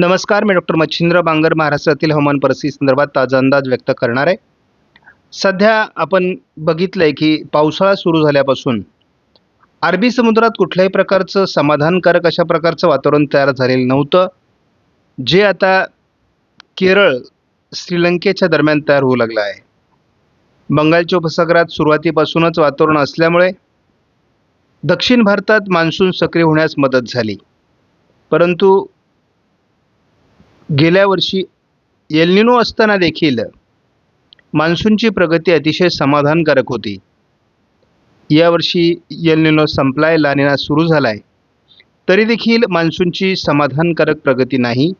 नमस्कार मी डॉक्टर मच्छिंद्र बांगर महाराष्ट्रातील हवामान परिस्थिती संदर्भात ताजा अंदाज व्यक्त करणार आहे. सध्या आपण बघितलं आहे की पावसाळा सुरू झाल्यापासून अरबी समुद्रात कुठल्याही प्रकारचं समाधानकारक अशा प्रकारचं वातावरण तयार झालेलं नव्हतं. जे आता केरळ श्रीलंकेच्या दरम्यान तयार होऊ लागलं आहे. बंगालच्या उपसागरात सुरुवातीपासूनच वातावरण असल्यामुळे दक्षिण भारतात मान्सून सक्रिय होण्यास मदत झाली. परंतु गेल्या वर्षी एलनिनो असताना देखील मान्सूनची प्रगती अतिशय समाधानकारक होती. यावर्षी एलनिनो संपलाय लानिना सुरू झालाय तरी देखील मान्सूनची समाधानकारक प्रगती नाही.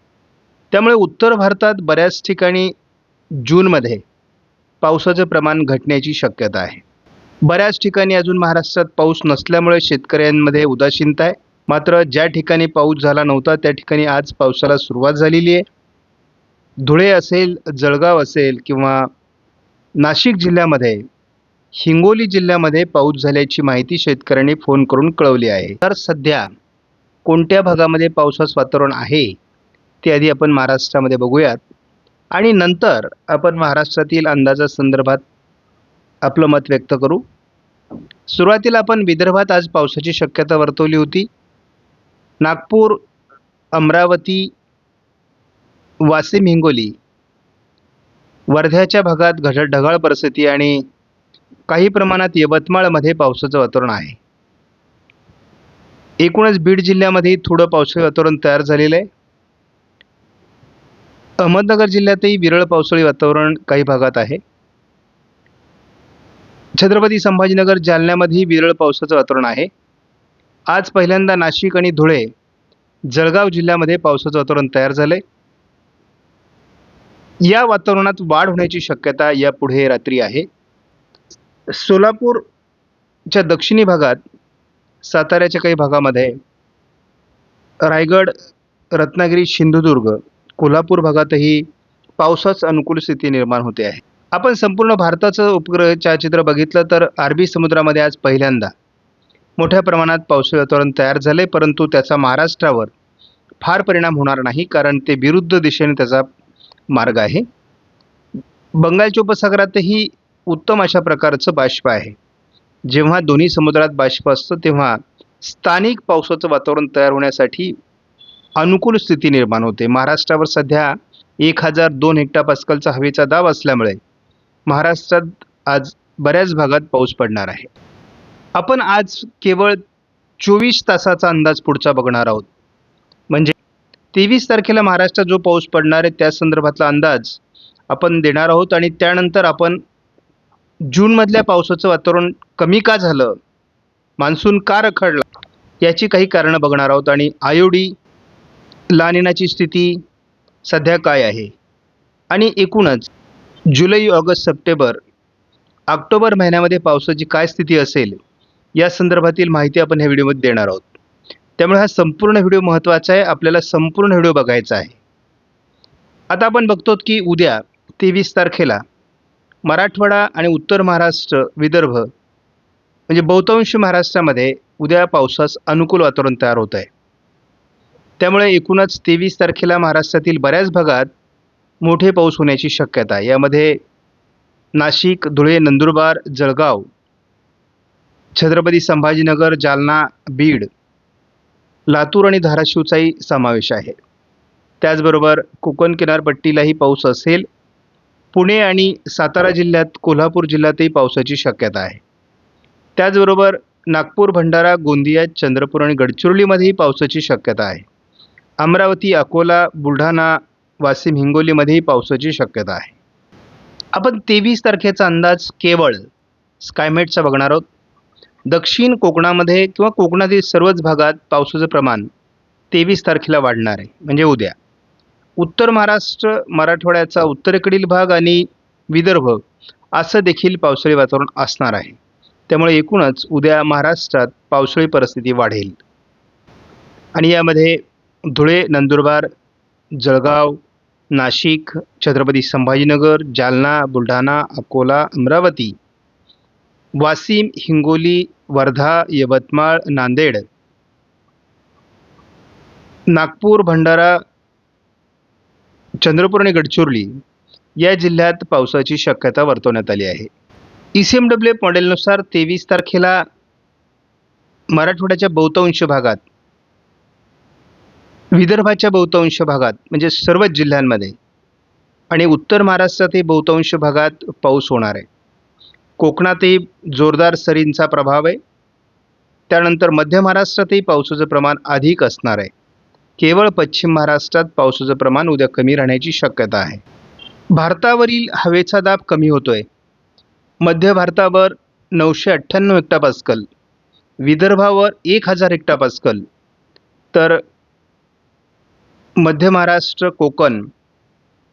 त्यामुळे उत्तर भारतात बऱ्याच ठिकाणी जूनमध्ये पावसाचं प्रमाण घटण्याची शक्यता आहे. बऱ्याच ठिकाणी अजून महाराष्ट्रात पाऊस नसल्यामुळे शेतकऱ्यांमध्ये उदासीनता आहे. मात्र ज्या ठिकाणी पाऊस झाला नव्हता त्या ठिकाणी आज पावसाला सुरुवात झालेली आहे. धुळे असेल जळगाव असेल किंवा नाशिक जिल्ह्यामध्ये हिंगोली जिल्ह्यामध्ये पाऊस झाल्याची माहिती शेतकऱ्यांनी फोन करून कळवली आहे. तर सध्या कोणत्या भागामध्ये पावसाचं वातावरण आहे ते आधी आपण महाराष्ट्रामध्ये बघूयात. आणि नंतर आपण महाराष्ट्रातील अंदाजासंदर्भात आपलं मत व्यक्त करू. सुरुवातीला आपण विदर्भात आज पावसाची शक्यता वर्तवली होती. नागपूर अमरावती वाशिम हिंगोली. वर्ध्याच्या भागात घड ढगाळ परिस्थिती आणि काही प्रमाणात यवतमाळमध्ये पावसाचं वातावरण आहे. एकूणच बीड जिल्ह्यामध्ये थोडं पावसाळी वातावरण तयार झालेलं आहे. अहमदनगर जिल्ह्यातही विरळ पावसाळी वातावरण काही भागात आहे. छत्रपती संभाजीनगर जालन्यामध्येही विरळ पावसाचं वातावरण आहे. आज पहिल्यांदा नाशिक आणि धुळे जळगाव जिल्ह्यामध्ये पावसाचं वातावरण तयार झालंय. या वातावरणात वाढ होण्याची शक्यता यापुढे रात्री आहे. सोलापूरच्या दक्षिणी भागात साताऱ्याच्या काही भागामध्ये रायगड रत्नागिरी सिंधुदुर्ग कोल्हापूर भागातही पावसाच अनुकूल स्थिती निर्माण होते आहे. आपण संपूर्ण भारताचं उपग्रह छायाचित्र बघितलं तर अरबी समुद्रामध्ये आज पहिल्यांदा मोठ्या प्रमाणात पावसाळी वातावरण तयार झाले परंतु त्याचा महाराष्ट्रावर फार परिणाम होणार नाही कारण ते विरुद्ध दिशेने त्याचा मार्ग आहे. बंगालच्या उपसागरातही उत्तम अशा प्रकारचं बाष्प आहे. जेव्हा दोन्ही समुद्रात बाष्प असतं तेव्हा स्थानिक पावसाचं वातावरण तयार होण्यासाठी अनुकूल स्थिती निर्माण होते. महाराष्ट्रावर सध्या एक हजार दोन हेक्टापास्कलचा हवेचा दाब असल्यामुळे महाराष्ट्रात आज बऱ्याच भागात पाऊस पडणार आहे. आपण आज केवळ चोवीस तासाचा अंदाज पुढचा बघणार आहोत. म्हणजे तेवीस तारखेला महाराष्ट्रात जो पाऊस पडणार आहे त्या संदर्भातला अंदाज आपण देणार आहोत आणि त्यानंतर आपण जूनमधल्या पावसाचं वातावरण कमी का झालं मान्सून का रखडला याची काही कारणं बघणार आहोत आणि आयोडी लानिनाची स्थिती सध्या काय आहे. आणि एकूणच जुलै ऑगस्ट सप्टेंबर ऑक्टोबर महिन्यामध्ये पावसाची काय स्थिती असेल या संदर्भातील माहिती आपण ह्या व्हिडिओमध्ये देणार आहोत. त्यामुळे हा संपूर्ण व्हिडिओ महत्त्वाचा आहे आपल्याला संपूर्ण व्हिडिओ बघायचा आहे. आता आपण बघतो की उद्या तेवीस तारखेला मराठवाडा आणि उत्तर महाराष्ट्र विदर्भ म्हणजे बहुतांश महाराष्ट्रामध्ये उद्या पावसास अनुकूल वातावरण तयार होत आहे. त्यामुळे एकूणच तेवीस तारखेला महाराष्ट्रातील बऱ्याच भागात मोठे पाऊस होण्याची शक्यता आहे. यामध्ये नाशिक धुळे नंदुरबार जळगाव छत्रपती संभाजीनगर जालना बीड लातूर आणि धाराशिवचाही समावेश आहे. त्याचबरोबर कोकण किनारपट्टीलाही पाऊस असेल पुणे आणि सातारा जिल्ह्यात कोल्हापूर जिल्ह्यातही पावसाची शक्यता आहे. त्याचबरोबर नागपूर भंडारा गोंदिया चंद्रपूर आणि गडचिरोलीमध्येही पावसाची शक्यता आहे. अमरावती अकोला बुलढाणा वाशिम हिंगोलीमध्येही पावसाची शक्यता आहे. आपण तेवीस तारखेचा अंदाज केवळ स्कायमेटचा बघणार आहोत. दक्षिण कोकणामध्ये किंवा कोकणातील सर्वच भागात पावसाचं प्रमाण तेवीस तारखेला वाढणार आहे म्हणजे उद्या. उत्तर महाराष्ट्र मराठवाड्याचा उत्तरेकडील भाग आणि विदर्भ असं देखील पावसाळी वातावरण असणार आहे. त्यामुळे एकूणच उद्या महाराष्ट्रात पावसाळी परिस्थिती वाढेल. आणि यामध्ये धुळे नंदुरबार जळगाव नाशिक छत्रपती संभाजीनगर जालना बुलढाणा अकोला अमरावती वाशिम हिंगोली वर्धा यवतमाळ नांदेड. नागपूर भंडारा चंद्रपूर आणि गडचिरोली या जिल्ह्यात पावसाची शक्यता वर्तवण्यात आली आहे. E C M W F मॉडेलनुसार तेवीस तारखेला मराठवाड्याच्या बहुतांश भागात विदर्भाच्या बहुतांश भागात म्हणजे सर्वच जिल्ह्यांमध्ये आणि उत्तर महाराष्ट्रातही बहुतांश भागात पाऊस होणार आहे. कोकणातही जोरदार सरींचा प्रभाव आहे. त्यानंतर मध्य महाराष्ट्रातही पावसाचं प्रमाण अधिक असणार आहे. केवळ पश्चिम महाराष्ट्रात पावसाचं प्रमाण उद्या कमी राहण्याची शक्यता आहे. भारतावरील हवेचा दाब कमी होतो आहे मध्य भारतावर नऊशे अठ्ठ्याण्णव हेक्टापास्कल विदर्भावर एक हजार हेक्टापास्कल तर मध्य महाराष्ट्र कोकण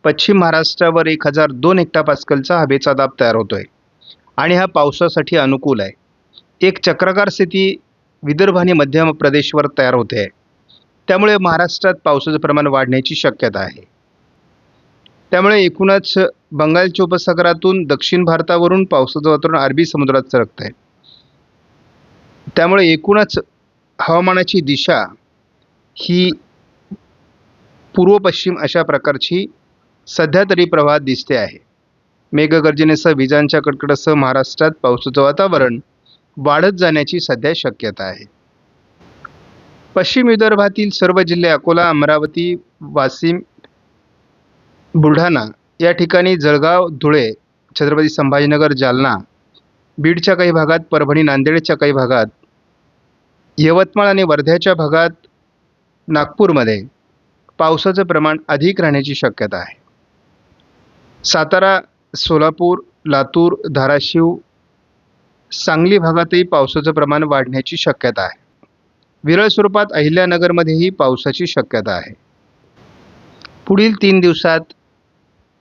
पश्चिम महाराष्ट्रावर एक हजार दोन हेक्टापास्कलचा हवेचा दाब तयार होतो आहे आणि हा पावसासाठी अनुकूल आहे. एक चक्राकार स्थिती विदर्भ आणि मध्य प्रदेशवर तयार होते आहे. त्यामुळे महाराष्ट्रात पावसाचं प्रमाण वाढण्याची शक्यता आहे. त्यामुळे एकूणच बंगालच्या उपसागरातून दक्षिण भारतावरून पावसाचं वातावरण अरबी समुद्रात सरकत आहे. त्यामुळे एकूणच हवामानाची दिशा ही पूर्व पश्चिम अशा प्रकारची सध्या तरी प्रवाहात दिसते आहे. मेघगर्जनेसह विजांच्या कडकडासह महाराष्ट्रात पावसाचं वातावरण वाढत जाण्याची सध्या शक्यता आहे. पश्चिम विदर्भातील सर्व जिल्हे अकोला अमरावती वाशिम बुलढाणा या ठिकाणी जळगाव धुळे छत्रपती संभाजीनगर जालना बीडच्या काही भागात परभणी नांदेडच्या काही भागात यवतमाळ आणि वर्ध्याच्या भागात नागपूरमध्ये पावसाचं प्रमाण अधिक राहण्याची शक्यता आहे. सातारा सोलापूर लातूर धाराशिव सांगली भागातही पावसाचं प्रमाण वाढण्याची शक्यता आहे. विरळ स्वरूपात अहिल्यानगरमध्येही पावसाची शक्यता आहे. पुढील तीन दिवसात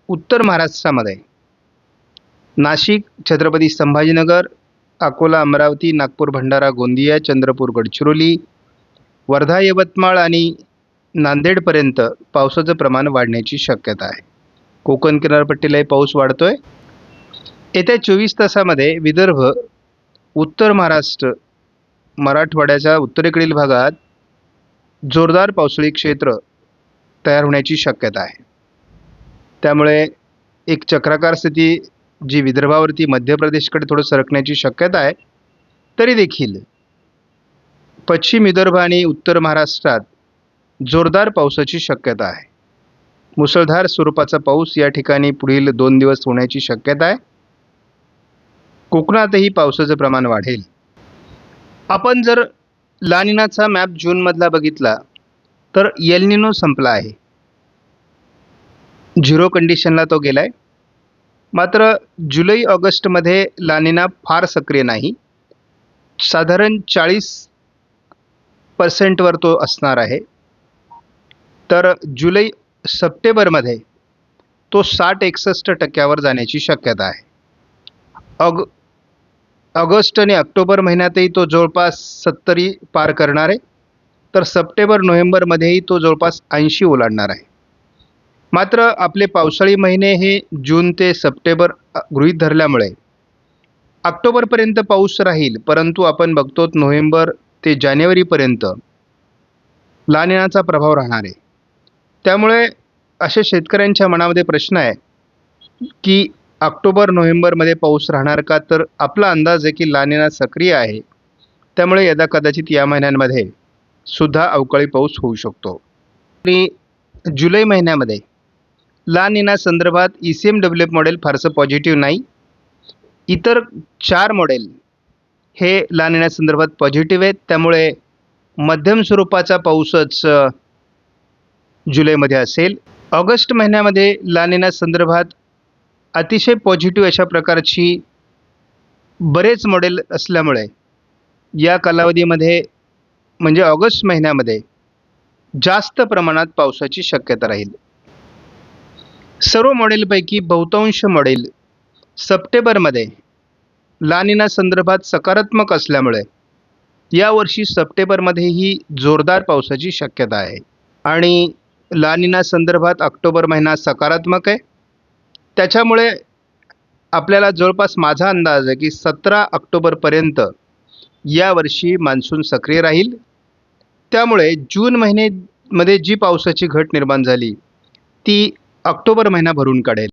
उत्तर महाराष्ट्रामध्ये नाशिक छत्रपती संभाजीनगर अकोला अमरावती नागपूर भंडारा गोंदिया चंद्रपूर गडचिरोली वर्धा यवतमाळ आणि नांदेडपर्यंत पावसाचं प्रमाण वाढण्याची शक्यता आहे. कोकण किनारपट्टीलाही पाऊस वाढतोय. येत्या चोवीस तासामध्ये विदर्भ उत्तर महाराष्ट्र मराठवाड्याच्या उत्तरेकडील भागात जोरदार पावसाळी क्षेत्र तयार होण्याची शक्यता आहे. त्यामुळे एक चक्राकार स्थिती जी विदर्भावरती मध्य प्रदेशकडे थोडं सरकण्याची शक्यता आहे तरी देखील पश्चिम विदर्भ आणि उत्तर महाराष्ट्रात जोरदार पावसाची शक्यता आहे. मुसळधार स्वरूपाचा पाऊस या ठिकाणी पुढील दोन दिवस होण्याची शक्यता आहे. कोकणातही पावसाचं प्रमाण वाढेल. आपण जर लानिनाचा मॅप जूनमधला बघितला तर येलनिनो संपला आहे. झिरो कंडिशनला तो गेला आहे मात्र जुलै ऑगस्टमध्ये लानिना फार सक्रिय नाही. साधारण चाळीस पर्सेंटवर तो असणार आहे. तर जुलै सप्टेंबरमध्ये तो साठ एकसष्ट टक्क्यावर जाण्याची शक्यता आहे. ऑग ऑगस्ट आणि ऑक्टोबर महिन्यातही तो जवळपास सत्तरी पार करणार आहे. तर सप्टेंबर नोव्हेंबरमध्येही तो जवळपास ऐंशी ओलांडणार आहे. मात्र आपले पावसाळी महिने हे जून ते सप्टेंबर गृहीत धरल्यामुळे ऑक्टोबरपर्यंत पाऊस राहील परंतु आपण बघतो नोव्हेंबर ते जानेवारीपर्यंत लानिनाचा प्रभाव राहणार आहे. त्यामुळे अशा शेतकऱ्यांच्या मनामध्ये प्रश्न आहे की ऑक्टोबर नोव्हेंबरमध्ये पाऊस राहणार का? तर आपला अंदाज आहे की लानिना सक्रिय आहे. त्यामुळे यदा कदाचित या महिन्यांमध्ये सुद्धा अवकाळी पाऊस होऊ शकतो. आणि जुलै महिन्यामध्ये लानिना संदर्भात E C M W F model फारसं पॉझिटिव्ह नाही. इतर चार मॉडेल हे लानिना संदर्भात पॉझिटिव्ह आहेत. त्यामुळे मध्यम स्वरूपाचा पाऊसच जुलैमध्ये असेल. ऑगस्ट महिन्यामध्ये लानिना संदर्भात अतिशय पॉझिटिव्ह अशा प्रकारची बरेच मॉडेल असल्यामुळे या कालावधीमध्ये म्हणजे ऑगस्ट महिन्यामध्ये जास्त प्रमाणात पावसाची शक्यता राहील. सर्व मॉडेलपैकी बहुतांश मॉडेल सप्टेंबरमध्ये लानिना संदर्भात सकारात्मक असल्यामुळे यावर्षी सप्टेंबरमध्येही जोरदार पावसाची शक्यता आहे. आणि लानिना संदर्भात ऑक्टोबर महिना सकारात्मक आहे. त्याच्यामुळे आपल्याला जवळपास माझा अंदाज आहे की सतरा ऑक्टोबरपर्यंत यावर्षी मान्सून सक्रिय राहील. त्यामुळे जून महिन्यामध्ये जी पावसाची घट निर्माण झाली ती ऑक्टोबर महिना भरून काढेल.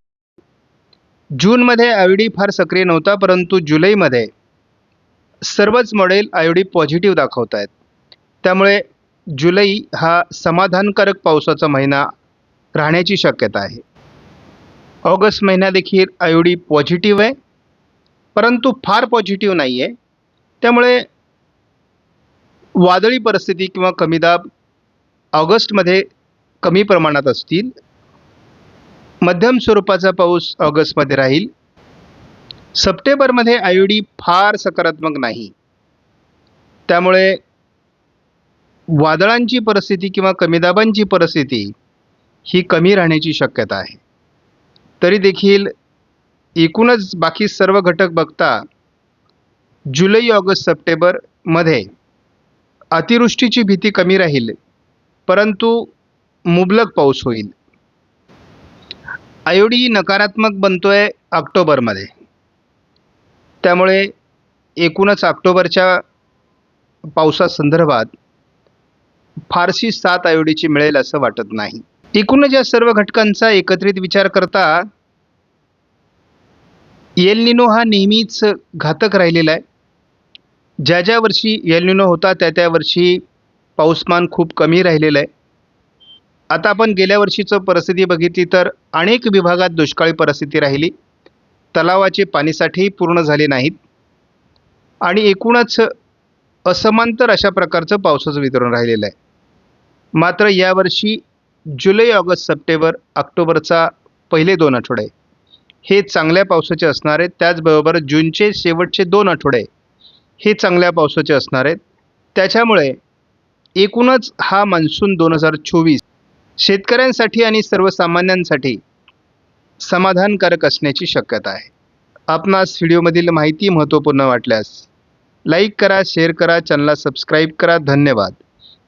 जूनमध्ये आय फार सक्रिय नव्हता परंतु जुलैमध्ये सर्वच मॉडेल आय पॉझिटिव्ह दाखवत आहेत त्यामुळे जुलै हा समाधानकारक पावसाचा महिना राहण्याची शक्यता आहे. ऑगस्ट महिना देखील आय डी पॉझिटिव्ह आहे परंतु फार पॉझिटिव्ह नाही आहे त्यामुळे वादळी परिस्थिती किंवा कमी दाब ऑगस्टमध्ये कमी प्रमाणात असतील. मध्यम स्वरूपाचा पाऊस ऑगस्टमध्ये राहील. सप्टेंबरमध्ये आय डी फार सकारात्मक नाही. त्यामुळे वादळांची परिस्थिती किंवा कमी दाबांची परिस्थिती ही कमी राहण्याची शक्यता आहे. तरी देखील एकूणच बाकी सर्व घटक बघता जुलै ऑगस्ट सप्टेंबरमध्ये अतिवृष्टीची भीती कमी राहील परंतु मुबलक पाऊस होईल. आयोडी नकारात्मक बनतो आहे ऑक्टोबरमध्ये त्यामुळे एकूणच ऑक्टोबरच्या पावसासंदर्भात फारशी साथ आयोडीची मिळेल असं वाटत नाही. एकूणच या सर्व घटकांचा एकत्रित विचार करता एल निनो हा नेहमीच घातक राहिलेला आहे. ज्या ज्या वर्षी एल निनो होता त्या त्या वर्षी पाऊसमान खूप कमी राहिलेलं आहे. आता आपण गेल्या वर्षीचं परिस्थिती बघितली तर अनेक विभागात दुष्काळी परिस्थिती राहिली. तलावाचे पाणीसाठेही पूर्ण झाले नाहीत. आणि एकूणच असमांतर अशा प्रकारचं पावसाचं वितरण राहिलेलं आहे. मात्र यावर्षी जुलै ऑगस्ट सप्टेंबर ऑक्टोबरचा पहिले दोन आठवडे. हे चांगल्या पावसाचे असणार आहेत त्याचबरोबर जूनचे शेवटचे दोन आठवडे हे चांगल्या पावसाचे असणार. आहेत त्याच्यामुळे एकूणच हा मान्सून दोन हजार चोवीस शेतकऱ्यांसाठी आणि सर्वसामान्यांसाठी समाधानकारक असण्याची शक्यता आहे. आपणास व्हिडिओमधील माहिती महत्त्वपूर्ण वाटल्यास लाईक करा शेअर करा चॅनलला सबस्क्राईब करा. धन्यवाद.